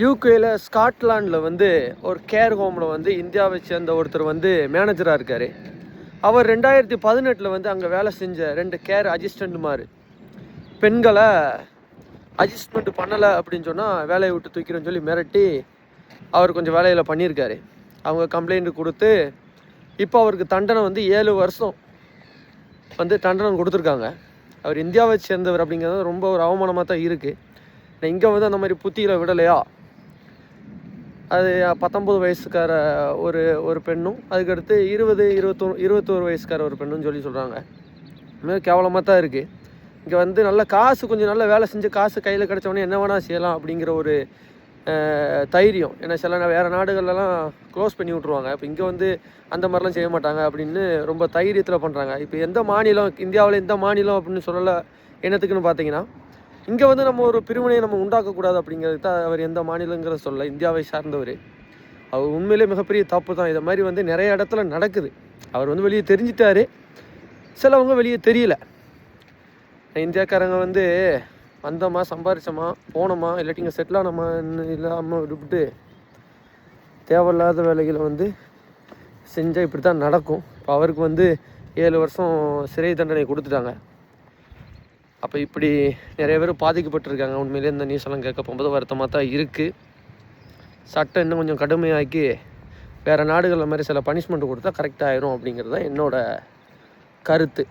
யூகேல ஸ்காட்லாண்டில் வந்து ஒரு கேர் ஹோமில் வந்து இந்தியாவை சேர்ந்த ஒருத்தர் வந்து மேனேஜராக இருக்கார். அவர் ரெண்டாயிரத்தி பதினெட்டில் வந்து அங்கே வேலை செஞ்ச ரெண்டு கேர் அசிஸ்டண்ட் மாதிரி பெண்களை அட்ஜஸ்ட்மெண்ட் பண்ணலை அப்படின்னு சொன்னால் வேலையை விட்டு தூக்கிறோன்னு சொல்லி மிரட்டி அவர் கொஞ்சம் வேலையில் பண்ணியிருக்காரு. அவங்க கம்ப்ளைண்ட் கொடுத்து இப்போ அவருக்கு தண்டனை வந்து ஏழு வருஷம் வந்து தண்டனை கொடுத்துருக்காங்க. அவர் இந்தியாவை சேர்ந்தவர் அப்படிங்கிறது ரொம்ப ஒரு அவமானமாக தான் இருக்குது இங்கே வந்து அந்த மாதிரி புத்தியில் விடலையா? அது பத்தொம்பது வயசுக்கார ஒரு ஒரு பெண்ணும் அதுக்கடுத்து இருபது இருபத்தொரு இருபத்தோரு வயசுக்கார ஒரு பெண்ணும் சொல்லி சொல்கிறாங்க மிக கேவலமாக தான் இருக்குது இங்கே வந்து நல்ல காசு கொஞ்சம் நல்ல வேலை செஞ்சு காசு கையில் கிடச்சவொடனே என்ன வேணால் செய்யலாம் அப்படிங்கிற ஒரு தைரியம். ஏன்னா சில வேறு நாடுகள்லாம் க்ளோஸ் பண்ணி விட்ருவாங்க இப்போ இங்கே வந்து அந்த மாதிரிலாம் செய்ய மாட்டாங்க அப்படின்னு ரொம்ப தைரியத்தில் பண்ணுறாங்க இப்போ எந்த மாநிலம் இந்தியாவில் எந்த மாநிலம் அப்படின்னு சொல்லலை என்னத்துக்குன்னு பார்த்தீங்கன்னா இங்கே வந்து நம்ம ஒரு பிரிவினையை நம்ம உண்டாக்கக்கூடாது அப்படிங்கிறது தான் அவர் எந்த மாநிலங்கிற சொல்ல இந்தியாவை சார்ந்தவர். அவர் உண்மையிலே மிகப்பெரிய தப்பு தான். இதை மாதிரி வந்து நிறைய இடத்துல நடக்குது. அவர் வந்து வெளியே தெரிஞ்சிட்டாரு. சிலவங்க வெளியே தெரியல. இந்தியாக்காரங்க வந்து வந்தோமா சம்பாரிச்சோமா போனோமா இல்லாட்டி இங்கே செட்டில் ஆனோமா இல்லாமல் விட்டுவிட்டு தேவையில்லாத வேலைகளை வந்து செஞ்சால் இப்படி தான் நடக்கும். இப்போ அவருக்கு வந்து ஏழு வருஷம் சிறை தண்டனை கொடுத்துட்டாங்க. அப்போ இப்படி நிறைய பேர் பாதிக்கப்பட்டிருக்காங்க. உண்மையிலே இந்த நியூஸ் எல்லாம் கேட்க போகும்போது வருத்தமாக தான் இருக்குது சட்டம் இன்னும் கொஞ்சம் கடுமையாக்கி வேறு நாடுகளில் மாதிரி சில பனிஷ்மெண்ட் கொடுத்தா கரெக்டாக ஆயிரும் அப்படிங்கிறது தான் என்னோட கருத்து.